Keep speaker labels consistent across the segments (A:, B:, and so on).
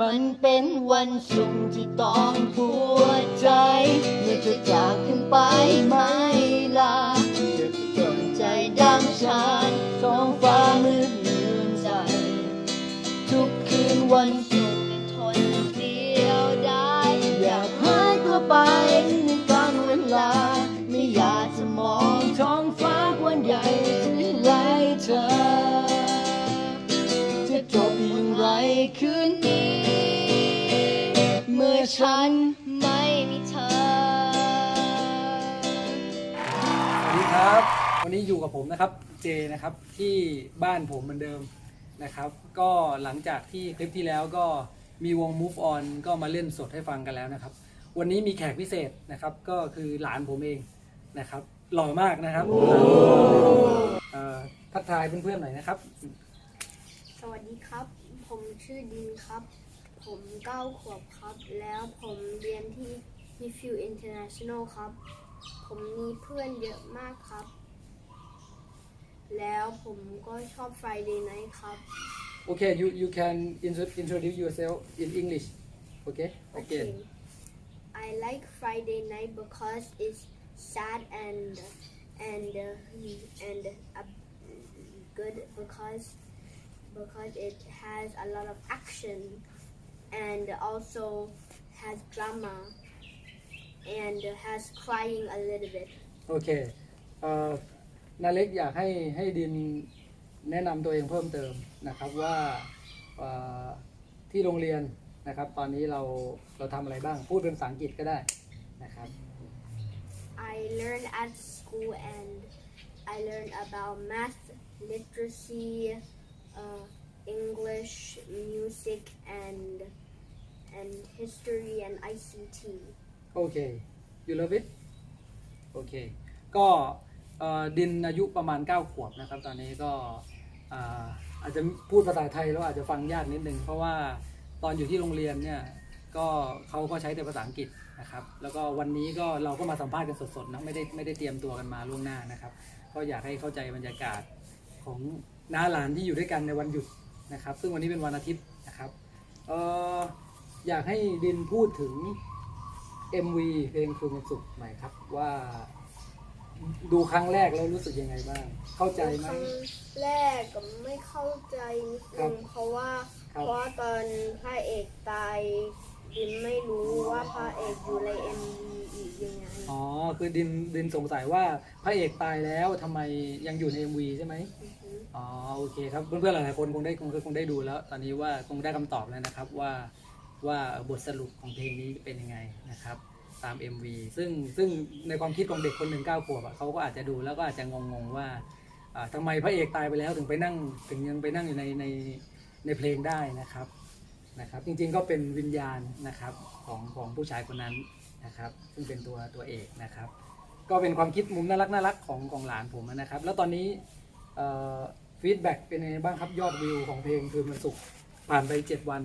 A: มันเป็นวันสุ่มที่ต้องปวดใจ เมื่อเธอจากขึ้นไปไม่ลาจะจนใจดังฉา วันนี้อยู่กับ
B: ผมนะครับเจนะครับที่บ้านผมเหมือนเดิมนะครับ ก็หลังจากที่คลิปที่แล้วก็มีวง Move On ก็มาเล่นสดให้ฟังกันแล้วนะครับ วันนี้มีแขกพิเศษนะครับก็คือหลานผมเองนะครับหล่อมากนะครับเอ่อทักทายเพื่อนๆหน่อยนะครับ
C: สวัสดีครับ ผมชื่อดินครับ ผมเก้าขวบครับ แล้วผมเรียนที่ h i f u International ครับ ผมมีเพื่อนเยอะมากครับ แล้วผมก็ชอบ Friday Night ครับ
B: Okay you you can intro- introduce yourself in English Okay again
C: I like Friday Night because it's sad and and uh, and uh, good because because it has a lot of action and also has drama and has crying a little bit.
B: โอเคเอ่อ นาเล็กอยากให้ให้ดินแนะนำตัวเองเพิ่มเติมนะครับว่าเอ่อที่โรงเรียนนะครับ ตอนนี้เราเราทำอะไรบ้างพูดเป็นภาษาอังกฤษก็ได้นะครับ
C: I learn at school and I learn about math, literacy, uh, English, music, and and history and ICT.
B: โอเค you love it โอเค ก็เอ่อ ดินอายุประมาณ 9 ขวบนะครับ ตอนนี้ก็อาอาจจะพูดภาษาไทยแล้วอาจจะฟังยากนิดนึง เพราะว่าตอนอยู่ที่โรงเรียนเนี่ยก็เขาก็ใช้แต่ภาษาอังกฤษนะครับ แล้วก็วันนี้ก็เราก็มาสัมภาษณ์กันสดๆนะไม่ได้ไม่ได้เตรียมตัวกันมาล่วงหน้านะครับ ก็อยากให้เข้าใจบรรยากาศของน้าหลานที่อยู่ด้วยกันในวันหยุดนะครับ ซึ่งวันนี้เป็นวันอาทิตย์นะครับเอ่ออยากให้ดินพูดถึง MV เพลงคืนวันศุกร์หน่อยครับว่า ดูครั้งแรกแล้วรู้สึกยังไงบ้าง เข้าใจไหม
C: ครั้งแรกก็ไม่เข้าใจนิด
B: ครั
C: นึ
B: บ
C: งเพราะว่า
B: ครับ
C: เพราะว่าตอนพระเอกตายดินไม่รู้ว่าพระเอกอยู่ใน MV อีกยังไง
B: อ๋อ คือดินดินสงสัยว่าพระเอกตายแล้วทำไมยังอยู่ใน MV ใช่ไหม
C: อือฮึ
B: อ๋อโอเคครับเพื่อนๆหลายๆคนคงได้คงคงได้ดูแล้ว ตอนนี้ว่าคงได้คำตอบแล้วนะครับว่าว่าบทสรุปของเพลงนี้เป็นยังไงนะครับ ตาม MV ซึ่งซึ่งในความคิดของเด็กคนหนึ่งเก้าขวบอะเขาก็อาจจะดูแล้วก็อาจจะงงๆว่าอ่าทำไมพระเอกตายไปแล้วถึงไปนั่งถึงยังไปนั่งอยู่ในในในเพลงได้นะครับนะครับ จริงๆก็เป็นวิญญาณนะครับของของผู้ชายคนนั้นนะครับ ซึ่งเป็นตัวตัวเอกนะครับ ก็เป็นความคิดมุมน่ารักน่ารักของของหลานผมนะครับ แล้วตอนนี้ฟีดแบ็กเป็นยังไงบ้างครับยอดวิวของเพลงคืนวันศุกร์ผ่านไป 7 วัน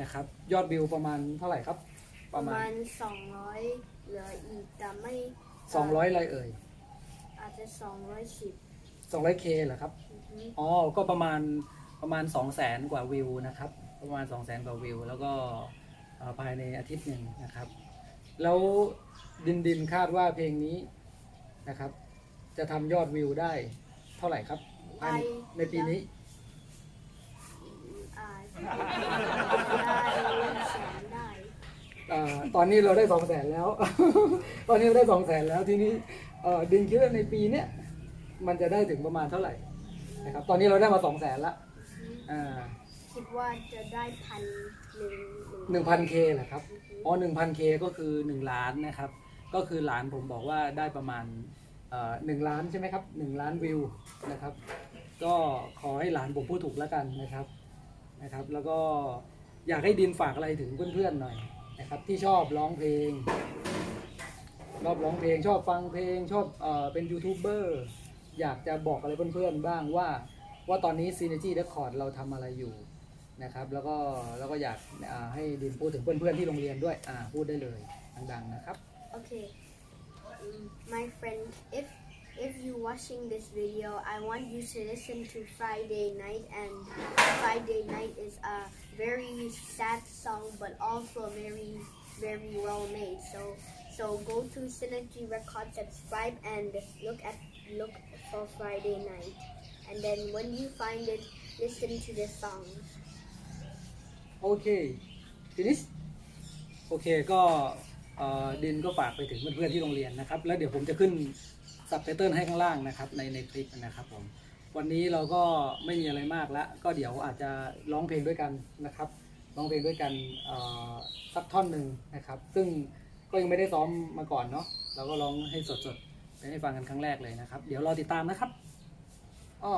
B: นะครับ ยอดวิวประมาณเท่าไหร่ครับ
C: ป
B: ประระ
C: มา
B: มาณ
C: ณ200เหลืออีกแต่ไม่
B: 200อะไรเอ่ย
C: อาจจะ210
B: 200k เหรอครับ
C: อือฮึ
B: อ๋อ ก็ประมาณประมาณ2 0 0แสนกว่าวิวนะครับ ประมาณ2 0 0แสนกว่าวิว แล้วก็เอ่อภายในอาทิตย์หนึ่งนะครับ แล้วดินดินคาดว่าเพลงนี้นะครับ จะทำยอดวิวได้เท่าไหร่ครับภายในในปีนี้
C: อาจจะได้แสนได้
B: อ่า ตอนนี้เราได้สองแสนแล้ว ตอนนี้เราได้สองแสนแล้วทีนี้เอ่อดินคิดว่าในปีเนี้ยมันจะได้ถึงประมาณเท่าไหร่นะครับตอนนี้เราได้มาสองแสนละอ่า
C: คิดว่าจะได้พันหนึ่ง
B: หนึ่งพันเคแหละครับอ๋อหนึ่งพันเคก็คือหนึ่งล้านนะครับ ก็คือหลานผมบอกว่าได้ประมาณเอ่อหนึ่งล้านใช่ไหมครับหนึ่งล้านวิวนะครับ ก็ขอให้หลานผมพูดถูกแล้วกันนะครับนะครับ แล้วก็อยากให้ดินฝากอะไรถึงเพื่อนๆหน่อย นะครับที่ชอบร้องเพลง ชอบร้องเพลงชอบฟังเพลงชอบเออเป็นยูทูบเบอร์อยากจะบอกอะไรเพื่อนๆบ้างว่า ว่าตอนนี้ Synergy Record เราทำอะไรอยู่นะครับแล้วก็แล้วก็อยากาให้ดินพูดถึงเพื่อนๆที่โรงเรียนด้วยอ่าพูดได้เลยดังๆนะครับ
C: Okay. Um, my friend, if if you watching this video, I want you to listen to Friday Night, and Friday Night is a very sad song, but also very, very well made. So, so go to Synergy Records, subscribe, and look at look for Friday Night, and then when you find it, listen to the song.
B: โอเคฟินิชโอเคก็เอ่อดินก็ฝากไปถึงเพื่อนๆที่โรงเรียนนะครับ แล้วเดี๋ยวผมจะขึ้นซับไตเติลให้ข้างล่างนะครับในในคลิปนะครับผม วันนี้เราก็ไม่มีอะไรมากแล้ว ก็เดี๋ยวอาจจะร้องเพลงด้วยกันนะครับ ร้องเพลงด้วยกันเอ่อสักท่อนหนึ่งนะครับ ซึ่งก็ยังไม่ได้ซ้อมมาก่อนเนาะ เราก็ร้องให้สดๆให้ฟังกันครั้งแรกเลยนะครับ เดี๋ยวรอติดตามนะครับอ้อ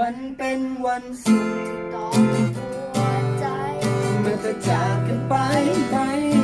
B: มันเป็นวันศุกร์
C: ต้องหัวใจ
B: เมื่อเธอจากกันไปไม่